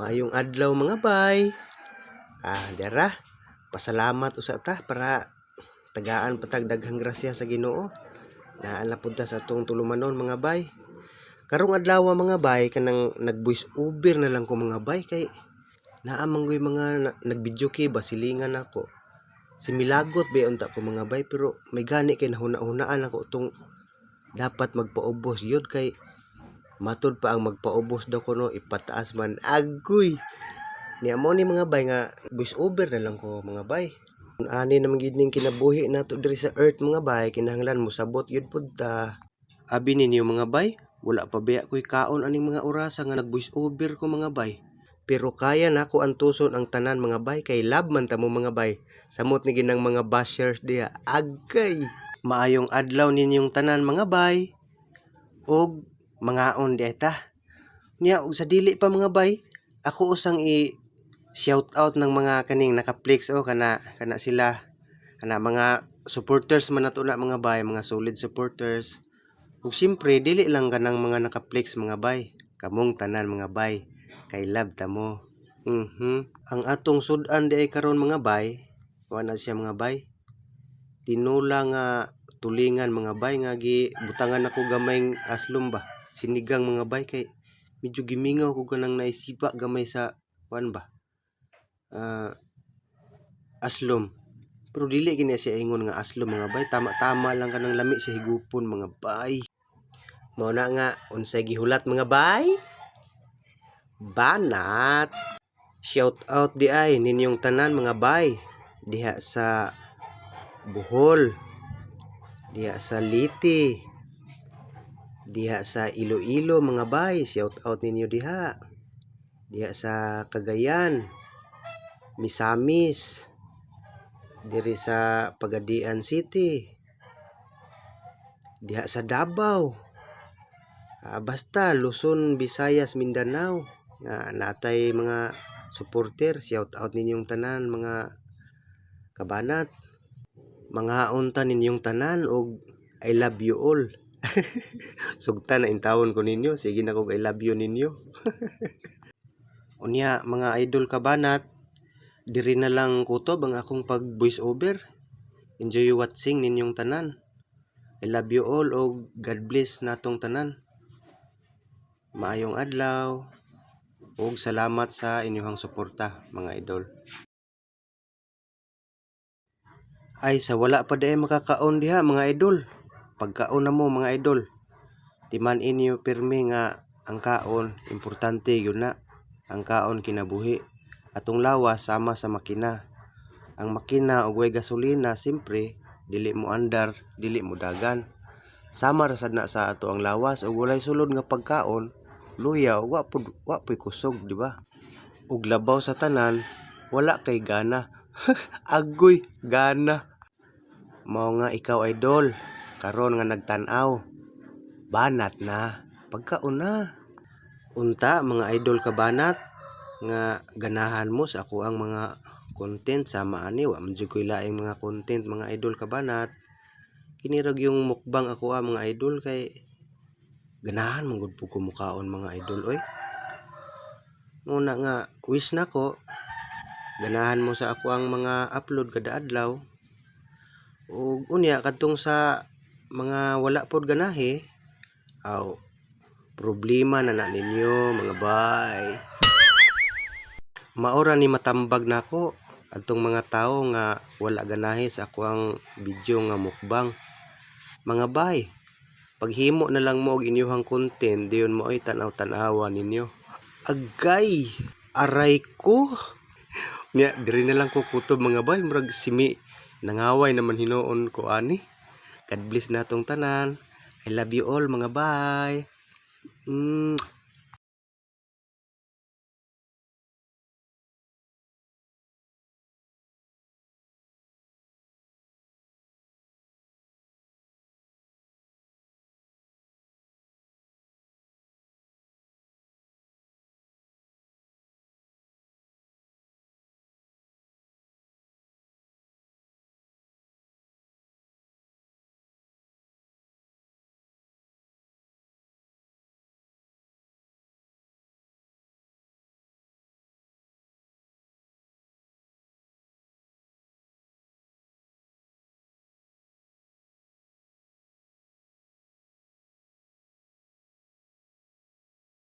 Maayong adlaw mga bay. Ah, dera. Pasalamat usa ta para tagaan patag daghang grasya sa Ginoo. Naan na punta sa atong tulumanon mga bay. Karong adlaw mga bay kanang nag-voice over na lang ko mga bay kay naamang ko'y mga na, nag-video kay basilingan ako. Si Milagot ba unta ko mga bay pero may gani kay nahuna-hunaan ako tong dapat magpaubos yun kay Matod pa ang magpaubos daw ko no, ipataas man. Agoy! Niya mo ni mga bay nga, voice over na lang ko mga bay. Ani naman gid ning kinabuhi nato diri sa earth mga bay, kinahanglan mo sabot yun pud ta. Abi ninyo mga bay, wala pa biya ko'y kaon aning mga orasa nga nag-voice over ko mga bay. Pero kaya nako ang tuson ang tanan mga bay kay lab man ta mo mga bay. Samot ni ginang mga bashers diha. Agay! Maayong adlaw ninyong tanan mga bay. Og mga on deta. Niya og sa dili pa mga bay, ako usang i shout out ng mga kaning naka-flex o kana kana sila kana mga supporters man nato na mga bay, mga solid supporters. Ug siyempre dili lang kanang mga naka-flex mga bay, kamong tanan mga bay kay love ta mo. Mhm. Ang atong sudan di ay karon mga bay, wala siya mga bay. Tinula nga tulingan mga bay nga gi butangan ako gamay aslom ba sinigang mga bay kay medyo gimingaw ko kanang naisipa gamay sa kuan ba? Ah, aslom. Pero dili gini siya ingon nga aslom mga bay. Tama-tama lang kanang lami sa higupon mga bay. Mao na nga unsay gihulat mga bay? Banat. Shout out di ay ninyong tanan mga bay. Diha sa Bohol. Diha sa Liti diha sa Iloilo mga bay shout out ninyo diha. Diha sa Cagayan Misamis diri sa Pagadian City diha sa Davao. Ah, basta Luzon, Visayas, Mindanao. Nga natay mga supporter shout out ninyong tanan mga kabanat. Mga unta ninyong tanan og I love you all Sugta na intawon ko ninyo. Sige na kog I love you ninyo. Unya, mga idol kabanat, diri na lang kutob ang akong pag voice over. Enjoy watching ninyong tanan. I love you all o God bless natong tanan. Maayong adlaw. ug salamat sa inyong suporta, mga idol. Ay, sa wala pa dahil makakaon diha, mga idol pagkaon mo mga idol timan inyo pirmi nga ang kaon. Importante yun na ang kaon kinabuhi. Atong lawas sama sa makina. Ang makina og way gasolina simpre dili mo andar dili mo dagan. Sama ra sad na sa ato ang lawas ug walay sulod nga pagkaon luya wa pud wa puy kusog di ba? Ug labaw sa tanan wala kay gana. Agoy gana. Mao nga ikaw idol karon nga nagtan-aw. Banat na. Pagkauna unta mga idol ka banat nga ganahan mo sa ako ang mga content. Sama ani wa man jud laing mga content mga idol ka banat. Kini rag yung mukbang ako ang mga idol kay ganahan man gud po kumukaon mga idol oy. Muna nga wish nako ganahan mo sa ako ang mga upload kada adlaw. Ug unya kadtong sa mga wala pod ganahe aw problema na na ninyo mga bay maora ni matambag nako adtong mga tawo nga wala ganahe sa ako ang video nga mukbang. Mga bay paghimo na lang mo og inyong content diyon mo ay tanaw-tanawa ninyo. Agay aray ko. Nya, diri na lang ko kutob mga bay, murag simi nangaway naman hinuon ko ani. God bless natong tanan. I love you all mga bye. Mm.